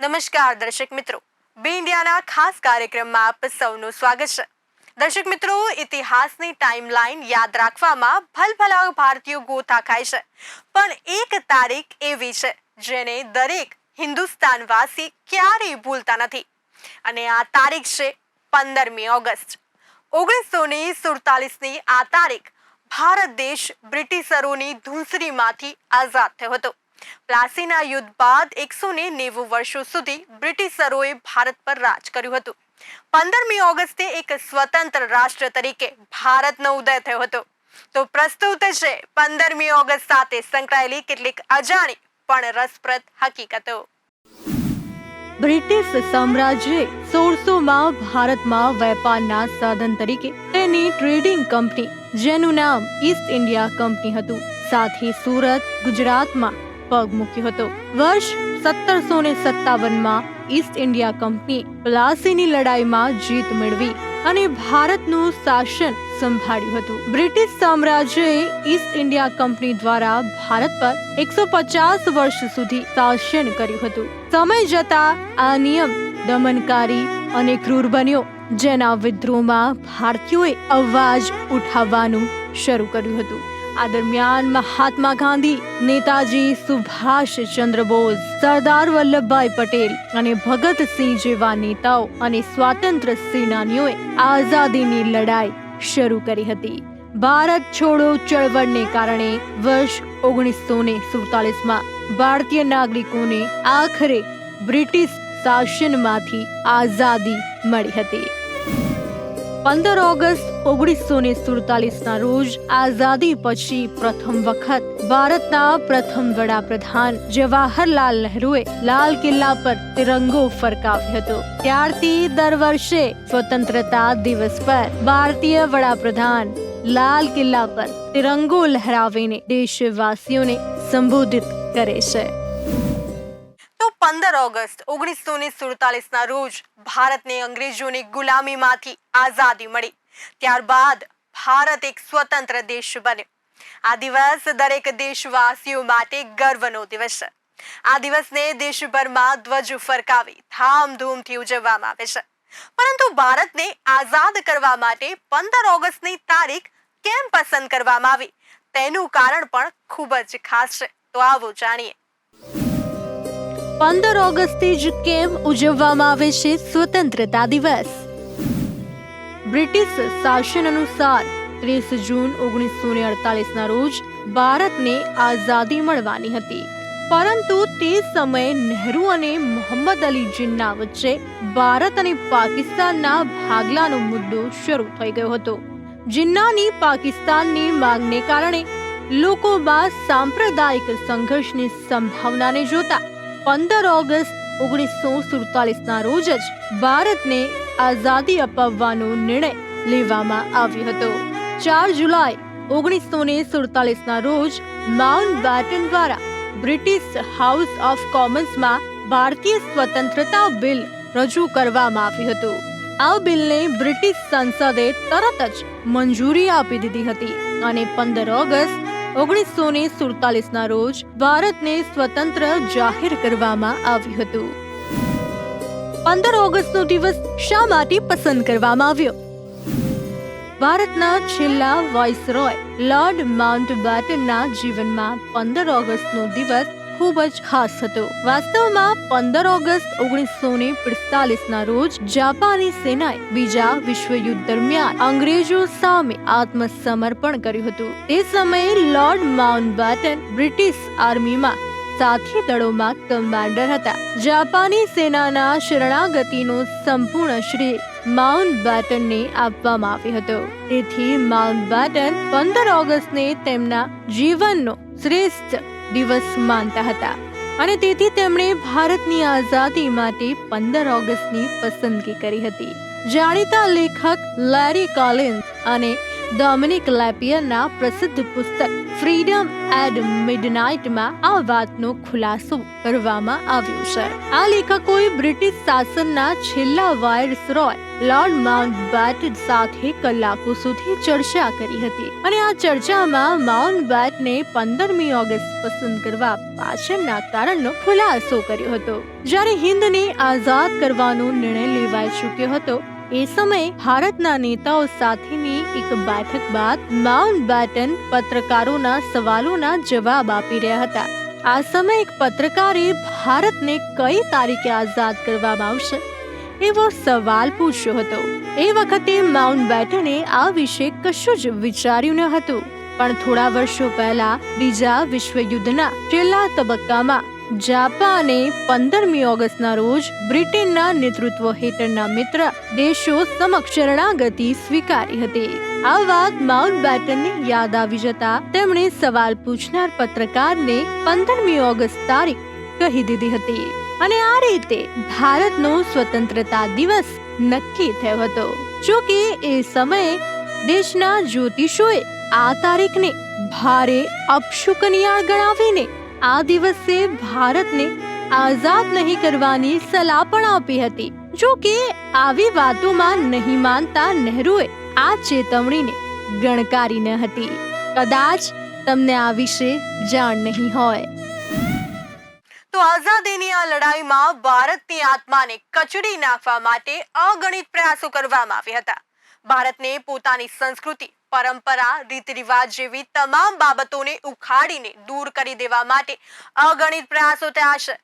નમસ્કાર, દર્શક મિત્રો. બી ઇન્ડિયાના ખાસ કાર્યક્રમમાં આપ સૌનું સ્વાગત છે. દર્શક મિત્રો, ઇતિહાસની ટાઈમલાઈન યાદ રાખવામાં ભલભલા ભારતીયો ગોથા ખાય છે. પણ એક તારીખ એવી છે જેને દરેક હિન્દુસ્તાનવાસી ક્યારેય ભૂલતા નથી. અને આ તારીખ છે પંદરમી ઓગસ્ટ. ઓગણીસો ને સુડતાલીસની આ તારીખ ભારત દેશ બ્રિટિશરોની ધૂંસરીમાંથી આઝાદ થયો હતો. પ્લાસીના યુદ્ધ બાદ એકસો ને નેવું વર્ષો સુધી બ્રિટિશરોએ ભારત પર રાજ કર્યું હતું. પંદરમી ઓગસ્ટે એક સ્વતંત્ર રાષ્ટ્ર તરીકે ભારતનો ઉદય થયો હતો. તો પ્રસ્તુત છે, પંદરમી ઓગસ્ટ સાથે સંકળાયેલી કેટલીક અજાણી પણ રસપ્રદ હકીકતો. બ્રિટિશ સામ્રાજ્યે સોળસોમાં ભારતમાં વેપારના સાધન તરીકે તેની ટ્રેડિંગ કંપની, જેનું નામ ઈસ્ટ ઇન્ડિયા કંપની હતું. સાથે સુરત, ગુજરાતમાં પગ મૂક્યો હતો. વર્ષ સત્તરસો ને સત્તાવનમાં ઈસ્ટ ઇન્ડિયા કંપની પ્લાસીની લડાઈમાં જીત મેળવી અને ભારતનું શાસન સંભાળ્યું હતું. બ્રિટિશ સામ્રાજ્યએ ઈસ્ટ ઇન્ડિયા કંપની દ્વારા ભારત પર એકસો પચાસ વર્ષ સુધી શાસન કર્યું હતું. સમય જતા આ નિયમ દમનકારી અને ક્રૂર બન્યો, જેના વિદ્રોહમાં ભારતીયોએ અવાજ ઉઠાવવાનું શરૂ કર્યું હતું. આ દરમિયાન મહાત્મા ગાંધી, નેતાજી સુભાષ ચંદ્ર બોઝ, સરદાર વલ્લભભાઈ પટેલ અને ભગતસિંહ જેવા નેતાઓ અને સ્વાતંત્ર્ય સેનાનીઓએ આઝાદીની લડાઈ શરૂ કરી હતી. ભારત છોડો ચળવળને કારણે વર્ષ ઓગણીસો ને સુડતાલીસમાં ભારતીય નાગરિકોને આખરે બ્રિટિશ શાસનમાંથી આઝાદી મળી હતી. પંદર ઓગસ્ટ ઓગણીસો ને સુડતાલીસના રોજ આઝાદી પછી પ્રથમ વખત ભારતના પ્રથમ વડાપ્રધાન જવાહરલાલ નહેરુએ લાલ કિલ્લા પર તિરંગો ફરકાવ્યો હતો. ત્યારથી દર વર્ષે સ્વતંત્રતા દિવસ પર ભારતીય વડાપ્રધાન લાલ કિલ્લા પર તિરંગો લહેરાવીને દેશવાસીઓને સંબોધિત કરે છે. તો પંદર ઓગસ્ટ ઓગણીસો ને સુડતાલીસ ના રોજ ભારતને અંગ્રેજોની ગુલામીમાંથી આઝાદી મળી. ત્યારબાદ ભારત એક સ્વતંત્ર દેશ બન્યો. આ દિવસ દરેક દેશવાસીઓ માટે ગર્વનો દિવસ છે. આ દિવસને દેશભરમાં ધ્વજ ફરકાવી ધામધૂમથી ઉજવવામાં આવે છે. પરંતુ ભારતને આઝાદ કરવા માટે પંદર ઓગસ્ટની તારીખ કેમ પસંદ કરવામાં આવી? તેનું કારણ પણ ખૂબ જ ખાસ છે. તો આવો જાણીએ. પંદર ઓગસ્ટે જ કેમ ઉજવવામાં આવે છે સ્વતંત્રતા દિવસ? બ્રિટિશ શાસન અનુસાર ત્રીસ જૂન ઓગણીસો ને અડતાલીસના રોજ ભારતને આઝાદી મળવાની હતી. પરંતુ તે સમયે નહેરુ અને મોહમ્મદ અલી જિન્ના વચ્ચે ભારત અને પાકિસ્તાનના ભાગલાનો મુદ્દો શરૂ થઈ ગયો હતો. જિન્નાની પાકિસ્તાનની માંગને કારણે લોકોમાં સાંપ્રદાયિક સંઘર્ષની સંભાવનાને જોતા પંદર ઓગસ્ટ ઓગણીસો સુડતાલીસના રોજ જ ભારતને આઝાદી અપાવવાનો નિર્ણય લેવામાં આવ્યો હતો. ચાર જુલાઈ, ઓગણીસો ને સુડતાલીસના રોજ માઉન્ટ બેટન દ્વારા બ્રિટિશ હાઉસ ઓફ કોમન્સમાં ભારતીય સ્વતંત્રતા બિલ રજૂ કરવામાં આવ્યું હતું. આ બિલને બ્રિટિશ સંસદે તરત જ મંજૂરી આપી દીધી હતી અને પંદર ઓગસ્ટ, ઓગણીસો ને સુડતાલીસના રોજ ભારતને સ્વતંત્ર જાહેર કરવામાં આવ્યું હતું. પંદર ઓગસ્ટનો દિવસ શા માટે પસંદ કરવામાં આવ્યો? ભારતના છેલ્લા વોઇસરોય લોર્ડ માઉન્ટ બેટનના જીવનમાં પંદર ઓગસ્ટનો દિવસ ખૂબ જ ખાસ હતો. વાસ્તવમાં પંદર ઓગસ્ટ ઓગણીસો ને પિસ્તાલીસના રોજ જાપાની સેનાએ બીજા વિશ્વયુદ્ધ દરમિયાન અંગ્રેજો સામે આત્મસમર્પણ કર્યું હતું. તે સમયે લોર્ડ માઉન્ટ બેટન બ્રિટિશ આર્મીમાં સાથી દળોમાં કમાન્ડર હતા. જાપાની સેનાના શરણાગતિનો સંપૂર્ણ શ્રેય માઉન્ટ બેટનને આપવામાં આવ્યો હતો. તેથી માઉન્ટ બેટન પંદર ઓગસ્ટને તેમના જીવનનો શ્રેષ્ઠ દિવસ માનતા હતા. અને તેથી તેમણે ભારતની આઝાદી માટે પંદર ઓગસ્ટની પસંદગી કરી હતી. જાણીતા લેખક લેરી કોલિન્સ અને ડોમિનિક લેપિયરના પ્રસિદ્ધ પુસ્તક ફ્રીડમ એટ મિડનાઇટમાં આ વાતનો ખુલાસો કરવામાં આવ્યો છે. આ લેખકોએ બ્રિટિશ શાસનના છેલ્લા વાયસરોય લોર્ડ માઉન્ટ બેટ સાથે કલાકો સુધી ચર્ચા કરી હતી અને આ ચર્ચામાં માઉન્ટ બેટને પંદરમી ઓગસ્ટ પસંદ કરવા પાછળના કારણનો ખુલાસો કર્યો હતો. જ્યારે હિન્દને આઝાદ કરવાનો નિર્ણય લેવાઈ ચૂક્યો હતો, એ સમયે ભારતના નેતાઓ સાથેની એક બેઠક બાદ માઉન્ટ બેટન પત્રકારોના સવાલોના જવાબ આપી રહ્યા હતા. આ સમયે એક પત્રકારે ભારતને કઈ તારીખે આઝાદ કરવામાં આવશે? એવો સવાલ પૂછ્યો હતો. એ વખતે માઉન્ટ બેટને આ વિશે કશું જ વિચાર્યું ન હતું. પણ થોડા વર્ષો પહેલા બીજા વિશ્વયુદ્ધના છેલ્લા તબક્કામાં જાપાને પંદરમી ઓગસ્ટના રોજ બ્રિટનના નેતૃત્વ હેઠળના મિત્ર દેશો સમક્ષ શરણાગતિ સ્વીકારી હતી. આ વાત માઉન્ટ બેટનને યાદ આવી જતા તેમણે સવાલ પૂછનાર પત્રકારને પંદરમી ઓગસ્ટ તારીખ કહી દીધી હતી અને આ રીતે ભારતનો સ્વતંત્રતા દિવસ નક્કી થયો હતો. જો કે એ સમયે દેશના જ્યોતિષોએ આ તારીખને ભારે અપશુકનિયાળ ગણાવીને આ દિવસે ભારતને આઝાદ નહીં કરવાની સલાહ પણ આપી હતી. જો કે, આવી વાતોમાં નહીં માનતા નહેરુએ આ ચેતવણીને ગણકારી ન હતી. કદાચ તમને આ વિશે જાણ નહીં હોય. તો આઝાદીની આ લડાઈમાં ભારતની આત્માને કચડી નાખવા માટે અગણિત પ્રયાસો કરવામાં આવ્યા હતા. ભારતને પોતાની સંસ્કૃતિ, પરંપરા રીત રિવાજ જેવી તમામ બાબતોને ઉખાડીને દૂર કરી દેવા માટે અગણિત પ્રયાસો થયા છે.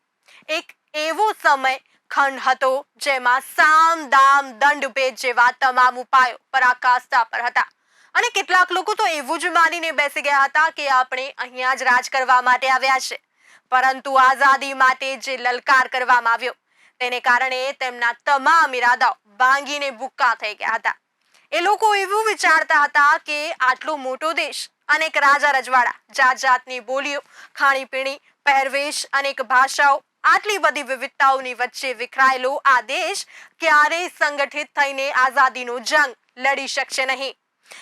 એક એવો સમય ખંડ હતો જેમાં સામ દામ દંડ ભેદ જેવા તમામ ઉપાયો પરાકાષ્ઠા પર હતા. અને કેટલાક લોકો તો એવું જ માનીને બેસી ગયા હતા કે આપણે અહીંયા જ રાજ કરવા માટે આવ્યા છે. પરંતુ આઝાદી માટે જે લલકાર કરવામાં આવ્યો, તેને કારણે તેમના તમામ ઈરાદાઓ ભાંગીને ભૂક્કા થઈ ગયા હતા. એ લોકો એવું વિચારતા હતા કે આટલો મોટો દેશ, અનેક રાજા રજવાડા જાત જાતની બોલીઓ, ખાણીપીણી, પહેરવેશ, અનેક ભાષાઓ, આટલી બધી વિવિધતાઓની વચ્ચે વિખરાયેલો આ દેશ ક્યારેય સંગઠિત થઈને આઝાદીનો જંગ લડી શકશે નહીં.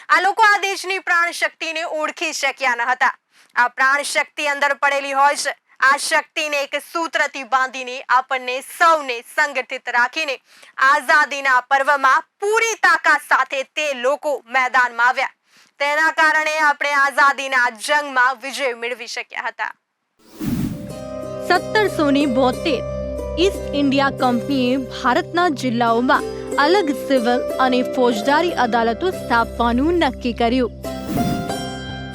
આ લોકો આ દેશની પ્રાણ શક્તિને ઓળખી શક્યા ન હતા. આ પ્રાણ શક્તિ અંદર પડેલી હોય છે. આ શક્તિને એક સૂત્રથી બાંધીને આપણને સૌને સંગઠિત રાખીને આઝાદીના પર્વમાં પૂરી તાકાત સાથે તે લોકો મેદાનમાં આવ્યા. તેના કારણે આપણે આઝાદીના જંગમાં વિજય મેળવી શક્યા હતા. સત્તરસો ને બોતેર ઈસ્ટ ઇન્ડિયા કંપનીએ ભારતના જિલ્લાઓમાં અલગ સિવિલ અને ફોજદારી અદાલતો સ્થાપવાનું નક્કી કર્યું.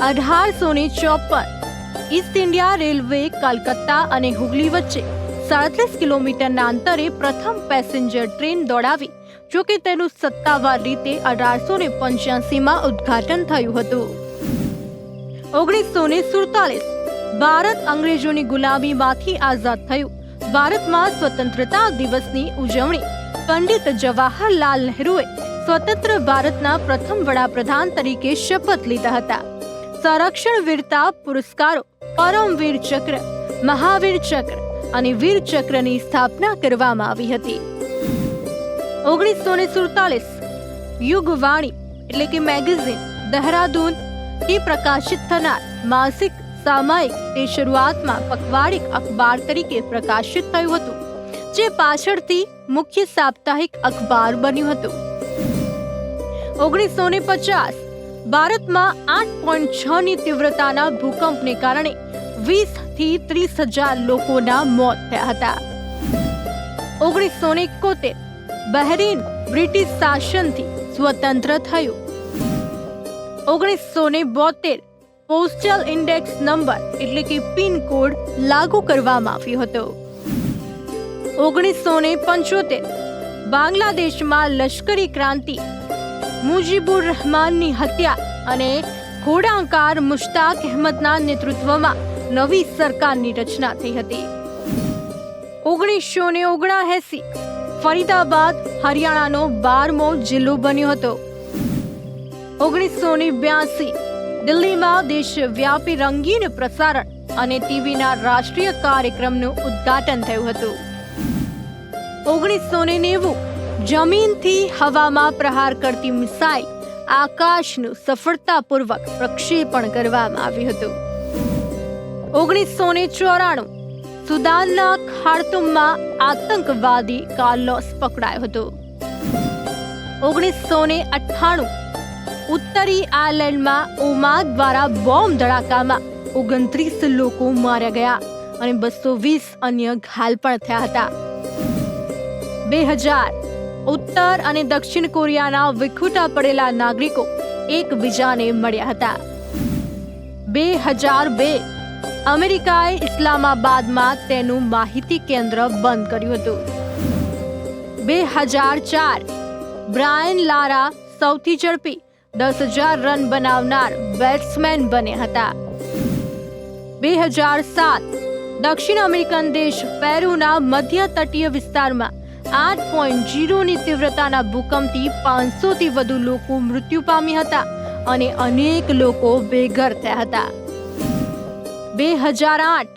અઢારસો ને ચોપન ઈસ્ટ ઇન્ડિયા રેલવે કલકત્તા અને હુગલી વચ્ચે સાડત્રીસ કિલોમીટરના અંતરે પ્રથમ પેસેન્જર ટ્રેન દોડાવી, જો કે તેનું સત્તાવાર રીતે અઢારસો ને પંચ્યાસીમાં ઉદ્ઘાટન થયું હતું. ઓગણીસો ને સુડતાલીસ, ભારત અંગ્રેજોની ગુલામીમાંથી આઝાદ થયું. ભારતમાં સ્વતંત્રતા દિવસની ઉજવણી, પંડિત જવાહરલાલ નહેરુએ સ્વતંત્ર ભારતના પ્રથમ વડાપ્રધાન તરીકે શપથ લીધા હતા. સંરક્ષણ વીરતા પુરસ્કારો પરમવીર ચક્ર, મહાવીર ચક્ર અને વીર ચક્રની સ્થાપના કરવામાં આવી હતી. ઓગણીસો ને સુડતાલીસ યુગવાણી એટલે કે મેગેઝિન દહેરાદૂનથી પ્રકાશિત થનાર માસિક, સામાયિક તે શરૂઆતમાં પખવાડિક અખબાર તરીકે પ્રકાશિત થયું હતું, જે પાછળથી મુખ્ય સાપ્તાહિક અખબાર બન્યું હતું. ઓગણીસો ને પચાસ ભારતમાં આઠ પોઈન્ટ છ ની તીવ્રતાના ભૂકંપને કારણે વીસથી ત્રીસ હજાર લોકોના મોત થયા હતા. ઓગણીસો ને એકોતેર બહેરીન બ્રિટિશ શાસનથી સ્વતંત્ર થયું. ઓગણીસો ને બોતેર પોસ્ટલ ઇન્ડેક્સ નંબર એટલે કે પિનકોડ લાગુ કરવામાં આવ્યો હતો. ઓગણીસો ને પંચોતેર બાંગ્લાદેશમાં લશ્કરી ક્રાંતિ, મુજીબુર રહેમાનની હત્યા અને ઘોડાંકાર મુશ્તાક અહેમદના નેતૃત્વમાં નવી સરકારની રચના થઈ હતી. ઓગણીસો ને ઓગણાએસી ફરીદાબાદ હરિયાણાનો બારમો જિલ્લો બન્યો હતો. ઓગણીસો ને બ્યાસી દિલ્હીમાં દેશવ્યાપી રંગીન પ્રસારણ અને ટીવીના રાષ્ટ્રીય કાર્યક્રમનું ઉદ્ઘાટન થયું હતું. ઓગણીસો ને નેવું જમીનથી હવામાં પ્રહાર કરતી મિસાઇલ આકાશનું સફળતાપૂર્વક પ્રક્ષેપણ કરવામાં આવ્યું હતું. ઓગણીસો ને ચોરાણું સુદાનના ખાર્તુમમાં આતંકવાદી કાર્લોસ પકડાયો હતો. ઓગણીસો ને અઠ્ઠાણું ઉત્તરી આયર્લેન્ડમાં ઓમાદ દ્વારા બોમ્બ ધડાકામાં ઓગણત્રીસ લોકો માર્યા ગયા અને બસો વીસ અન્ય ઘાયલ પણ થયા હતા. બે હજાર ઉત્તર અને દક્ષિણ કોરિયાના વિખૂટા પડેલા નાગરિકો એકબીજાને મળ્યા હતા. બે હજાર બે અમેરિકાએ ઇસ્લામાબાદમાં તેનું માહિતી કેન્દ્ર બંધ કર્યું હતું. બે હજાર ચાર, બ્રાયન લારા સૌથી ઝડપી, દસ હજાર રન બનાવનાર બેટ્સમેન બન્યા હતા. બે હજાર સાત, દક્ષિણ અમેરિકન દેશ પેરુના મધ્ય તટીય વિસ્તારમાં આઠ પોઈન્ટ જીરોની તીવ્રતાના ભૂકંપથી પાંચસોથી વધુ લોકો મૃત્યુ પામ્યા હતા અને અનેક લોકો બેઘર થયા હતા. બે હજાર આઠ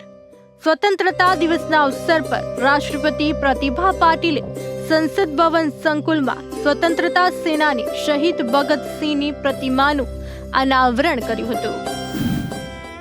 સ્વતંત્રતા દિવસના અવસર પર રાષ્ટ્રપતિ પ્રતિભા પાટીલે સંસદ ભવન સંકુલમાં સ્વતંત્રતા સેનાની શહીદ ભગતસિંહની પ્રતિમાનું અનાવરણ કર્યું હતું.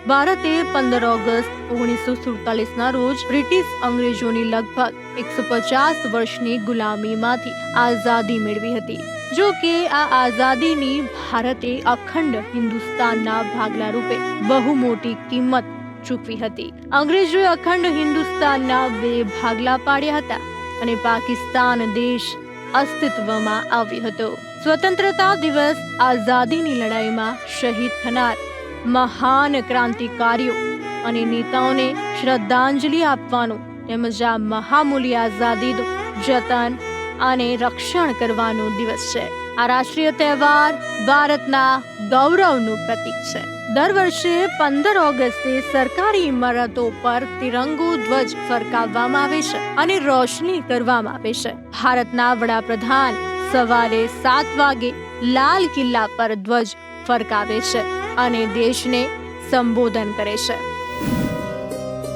ભારતે પંદર ઓગસ્ટ ઓગણીસો સુડતાલીસના રોજ બ્રિટિશ અંગ્રેજોની લગભગ એકસો પચાસ વર્ષની ગુલામીમાંથી આઝાદી મેળવી હતી. જો કે આ આઝાદીની ભારતે અખંડ હિન્દુસ્તાનના ભાગલા રૂપે બહુ મોટી કિંમત ચૂકવી હતી. અંગ્રેજોએ અખંડ હિન્દુસ્તાનના બે ભાગલા પાડ્યા હતા અને પાકિસ્તાન દેશ અસ્તિત્વમાં આવ્યો હતો. સ્વતંત્રતા દિવસ આઝાદીની લડાઈમાં શહીદ થનાર મહાન ક્રાંતિકારીઓ અને નેતાઓને શ્રદ્ધાંજલિ આપવાનું તેમજ આ મહામૂલ્ય આઝાદીનું જતન અને રક્ષણ કરવાનો દિવસ છે. આ રાષ્ટ્રીય તહેવાર ભારતના ગૌરવનું પ્રતીક છે. દર વર્ષે પંદર ઓગસ્ટે સરકારી ઇમારતો પર તિરંગો ધ્વજ ફરકાવવામાં આવે છે અને રોશની કરવામાં આવે છે. ભારતના વડાપ્રધાન સવારે સાત વાગે લાલ કિલ્લા પર ધ્વજ ફરકાવે છે અને દેશને સંબોધન કરે છે.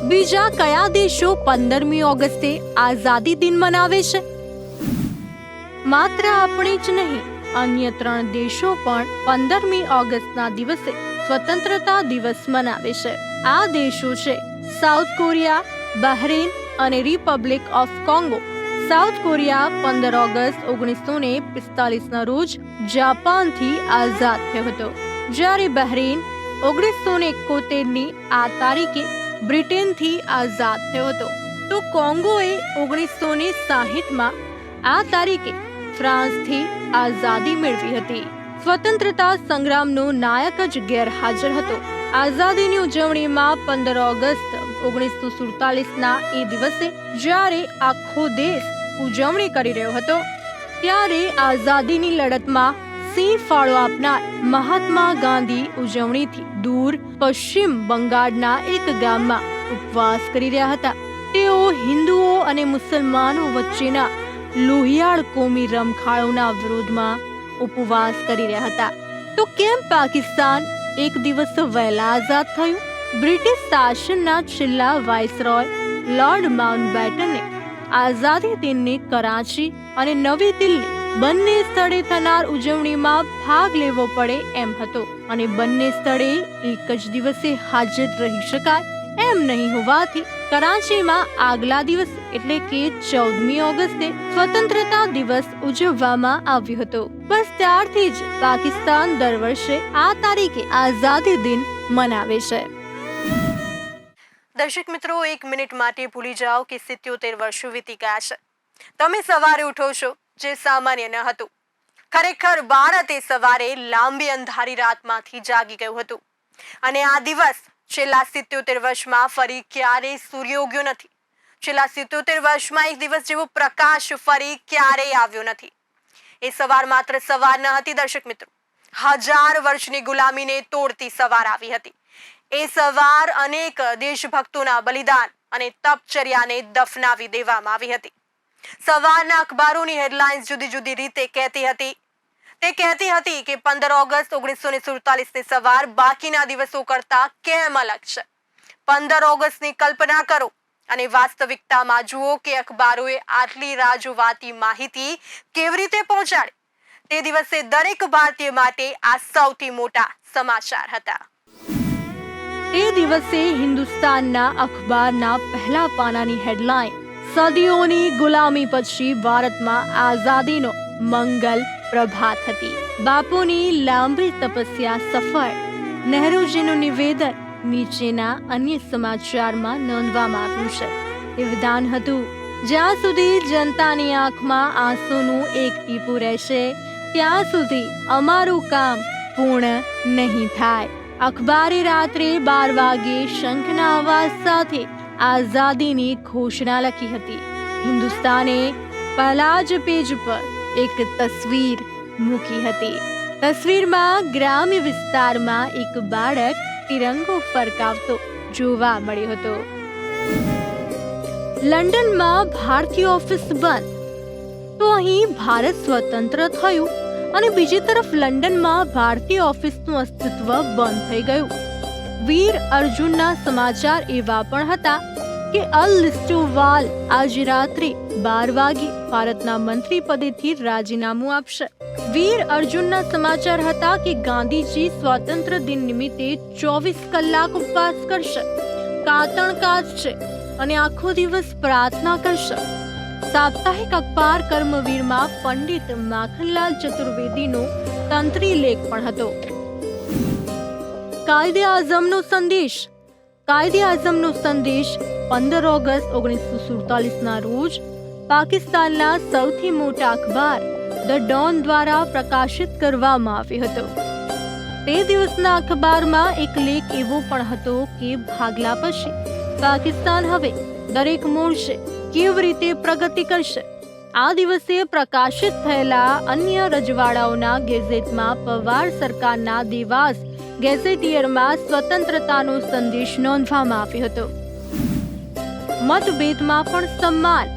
બીજા કયા દેશો પંદરમી ઓગસ્ટે આઝાદી દિન મનાવે છે? માત્ર આપણે જ નહીં, અન્ય ત્રણ દેશો પણ પંદરમી ઓગસ્ટના દિવસે સ્વતંત્રતા દિવસ મનાવે છે. આ દેશો છે સાઉથ કોરિયા, બહરીન અને Republic of Congo. South Korea પંદર ઓગસ્ટ ઓગણીસો ને પિસ્તાલીસના રોજ જાપાનથી આઝાદ થયો હતો. જ્યારે બહરીન ઓગણીસો ને એકોતેરની આ તારીખે બ્રિટનથી આઝાદ થયો હતો. તો કોંગોએ ઓગણીસો ને સાહીઠમાં આ તારીખે ફ્રાન્સથી આઝાદી મેળવી હતી. સ્વતંત્રતા સંગ્રામનો નાયક જ ગેરહાજર હતો. આઝાદીની ઉજવણીમાં પંદર ઓગસ્ટ ઓગણીસો સુડતાલીસના એ દિવસે જ્યારે આખો દેશ ઉજવણી કરી રહ્યો હતો, ત્યારે આઝાદીની લડતમાં સિંહ ફાળો આપનાર મહાત્મા ગાંધી ઉજવણીથી દૂર પશ્ચિમ બંગાળના એક ગામમાં ઉપવાસ કરી રહ્યા હતા. તેઓ હિન્દુઓ અને મુસલમાનો વચ્ચેના લોહિયાળ કોમી રમખાળોના વિરોધમાં ઉપવાસ કરી રહ્યા હતા. તો કેમ પાકિસ્તાન એક દિવસ વહેલા આઝાદ થયું? બ્રિટિશ શાસનના છેલ્લા વાઇસરોય, લોર્ડ માઉન્ટબેટને આઝાદી દિનની કરાચી અને નવી દિલ્હી બંને સ્થળે થનાર ઉજવણીમાં ભાગ લેવો પડે એમ હતો અને બંને સ્થળે એક જ દિવસે હાજર રહી શકાય એમ નહીં હોવાથી કરાચીમાં આગલા દિવસ એટલે કે ચૌદમી ઓગસ્ટે સ્વતંત્રતા દિવસ ઉજવવામાં આવ્યો હતો. બસ ત્યારથી જ પાકિસ્તાન દર વર્ષે આ તારીખે આઝાદી દિન મનાવે છે. દર્શક મિત્રો, એક મિનિટ માટે ભૂલી જાઓ કે સિત્યોતેર વર્ષો વીતી ગયા છે. તમે સવારે ઉઠો છો, જે સામાન્ય ન હતું. ખરેખર ભારત એ સવારે લાંબી અંધારી રાતમાંથી જાગી ગયું હતું. અને આ દિવસ છેલ્લા સિત્યોતેર વર્ષમાં ફરી ક્યારેય સૂર્ય ઉગ્યો નથી. છેલ્લા સિત્યોતેર વર્ષમાં એક દિવસ જેવો પ્રકાશ ફરી ક્યારેય આવ્યો નથી. એ સવાર માત્ર સવાર ન હતી, દર્શક મિત્રો. હજાર વર્ષની ગુલામીને તોડતી સવાર આવી હતી. એ સવાર અનેક દેશભક્તોના બલિદાન અને તપચર્યાને દફનાવી દેવામાં આવી હતી. સવારના અખબારોની હેડલાઇન્સ જુદી જુદી રીતે કહેતી હતી. તે કહેતી હતી કે પંદર ઓગસ્ટ ઓગણીસો ને સુડતાલીસની સવાર બાકીના દિવસો કરતા કેમ અલગ છે? પંદર ઓગસ્ટની કલ્પના કરો. અને વાસ્તવિકતામાં જુઓ કે અખબારોએ આટલી રાહ માહિતી કેવી રીતે પહોંચાડી? તે દિવસે દરેક ભારતીય માટે આ સૌથી મોટા સમાચાર હતા. તે દિવસે હિન્દુસ્તાનના અખબારના પહેલા પાનાની હેડલાઇન, સદીઓની ગુલામી પછી ભારતમાં આઝાદીનો મંગલ પ્રભાત હતી. બાપુની લાંબી તપસ્યા સફળ, નહેરુજીનું નિવેદન નીચેના અન્ય સમાચારમાં નોંધવામાં આવ્યું છે. એ વિધાન હતું, જ્યાં સુધી જનતાની આંખમાં આંસુનું એક ટીપું રહેશે, ત્યાં સુધી અમારું કામ પૂર્ણ નહીં થાય. અખબારે રાત્રે બાર વાગે શંખના અવાજ સાથે આઝાદીની ઘોષણા લખી હતી. હિન્દુસ્તાને પહેલા જ પેજ પર એક તસવીર મૂકી હતી. તસવીરમાં ગ્રામ્ય વિસ્તારમાં એક બાળક તિરંગો ફરકાવતો જોવા મળ્યો હતો. લંડનમાં ભારતીય ઓફિસ બંધ. તો અહીં ભારત સ્વતંત્ર થયું અને બીજી તરફ લંડનમાં ભારતીય ઓફિસનું અસ્તિત્વ બંધ થઈ ગયું. વીર અર્જુનના સમાચાર એવા પણ હતા કે અલ લિસ્ટોવાલ આજે રાત્રે બાર વાગે ભારતના મંત્રી પદેથી રાજીનામું આપશે. વીર અર્જુનના સમાચાર હતા કે ગાંધીજી સ્વાતંત્ર્ય દિન નિમિત્તે ચોવીસ કલાક ઉપવાસ કરશે. કાતણ કાચશે અને આખો દિવસ પ્રાર્થના કરશે. સાપ્તાહિક અખબાર કર્મવીરમાં પંડિત માખનલાલ ચતુર્વેદીનો તંત્રી લેખ પણ હતો. કાયદે આઝમનો સંદેશ. કાયદે આઝમનો સંદેશ પંદર ઓગસ્ટ ઓગણીસો સુડતાલીસના રોજ પાકિસ્તાનના સૌથી મોટા અખબાર ધ ડોન દ્વારા પ્રકાશિત કરવામાં આવ્યો હતો. તે દિવસના અખબારમાં એક લેખ એવો પણ હતો કે ભાગલા પછી પાકિસ્તાન હવે દરેક મોરચે કેવી રીતે પ્રગતિ કરશે? આ દિવસે પ્રકાશિત થયેલા અન્ય રજવાડાઓના ગેઝેટમાં પવાર સરકારના દેવાસ ગેઝેટિયરમાં સ્વતંત્રતાનો સંદેશ નોંધવામાં આવ્યો હતો. મતભેદમાં પણ સન્માન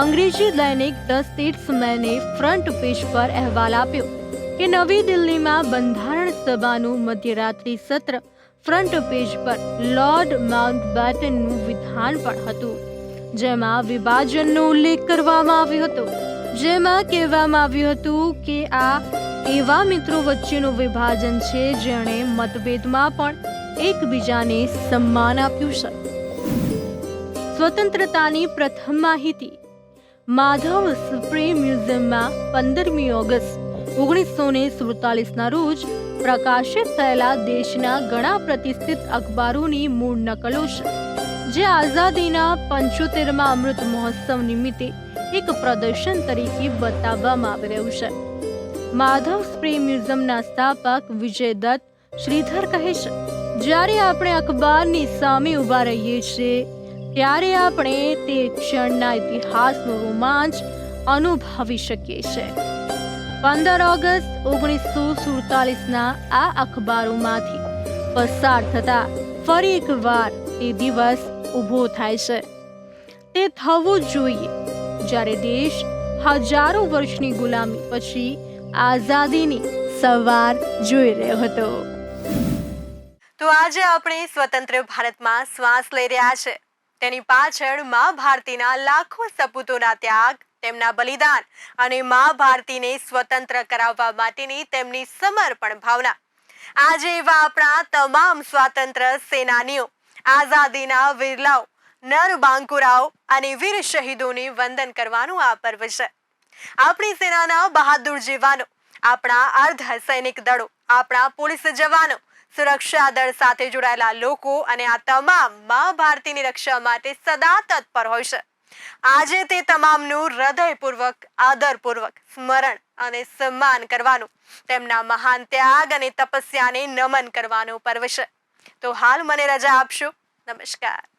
અંગ્રેજી દૈનિક ધ સ્ટેટ્સમેને ફ્રન્ટ પેજ પર અહેવાલ આપ્યો કે નવી દિલ્હીમાં બંધારણ સભાનું મધ્યરાત્રિ સત્ર ફ્રન્ટ પેજ પર લોર્ડ માઉન્ટ બેટનનું વિધાન પણ હતું. જેમાં વિભાજનનો ઉલ્લેખ કરવામાં આવ્યો હતો. જેમાં કહેવામાં આવ્યું હતું કે આ એવા મિત્રો વચ્ચેનું વિભાજન છે જેણે મતભેદમાં પણ એકબીજાને સન્માન આપ્યું છે. સ્વતંત્રતાની પ્રથમ માહિતી માધવ સુપ્રીમ મ્યુઝિયમમાં પંદરમી ઓગસ્ટ, ઓગણીસો ને સુડતાલીસના રોજ પ્રકાશિત થયેલા દેશના ઘણા પ્રતિષ્ઠિત અખબારોની મૂળ નકલો છે, જે આઝાદીના પંચોતેરમાં અમૃત મહોત્સવ નિમિત્તે એક પ્રદર્શન તરીકે બતાવવામાં આવી રહ્યું છે. માધવ સ્પ્રે મ્યુઝિયમના સ્થાપક વિજય દત્ત શ્રીધર કહે છે, જ્યારે આપણે અખબારની સામે ઊભા રહીએ છીએ ત્યારે આપણે તે ક્ષણના ઇતિહાસનો રોમાંચ અનુભવી શકીએ છીએ. પંદર ઓગસ્ટ ઓગણીસો સુડતાલીસના આ અખબારોમાંથી પસાર થતા ફરી એકવાર તે દિવસ ઊભો થાય છે. તે થવું જોઈએ. જ્યારે દેશ હજારો વર્ષની ગુલામી પછી આઝાદીની સવાર જોઈ રહ્યો હતો. તો આજે આપણે સ્વતંત્ર ભારતમાં શ્વાસ લઈ રહ્યા છે. તેની પાછળ મા ભારતીના લાખો સપૂતોના ત્યાગ, તેમના બલિદાન અને મા ભારતીને સ્વતંત્ર કરાવવા માટેની તેમની સમર્પણ ભાવના. આજે એવા આપણા તમામ સ્વાતંત્ર્ય સેનાનીઓ, આઝાદીના વીરલાઓ, નર બાંકુરાઓ અને વીર શહીદોને વંદન કરવાનું આ પર્વ છે. આપણી સેનાના બહાદુર જવાનો, આપણા અર્ધ સૈનિક દળો, આપણા પોલીસ જવાનો સુરક્ષા દળ સાથે જોડાયેલા લોકો અને આ તમામ મા ભારતીની રક્ષા માટે સદા તત્પર હોય છે. આજે તે તમામનું હૃદયપૂર્વક, આદરપૂર્વક સ્મરણ અને સન્માન કરવાનું, તેમના મહાન ત્યાગ અને તપસ્યાને નમન કરવાનો પર્વ છે. તો હાલ મને રજા આપશો. નમસ્કાર.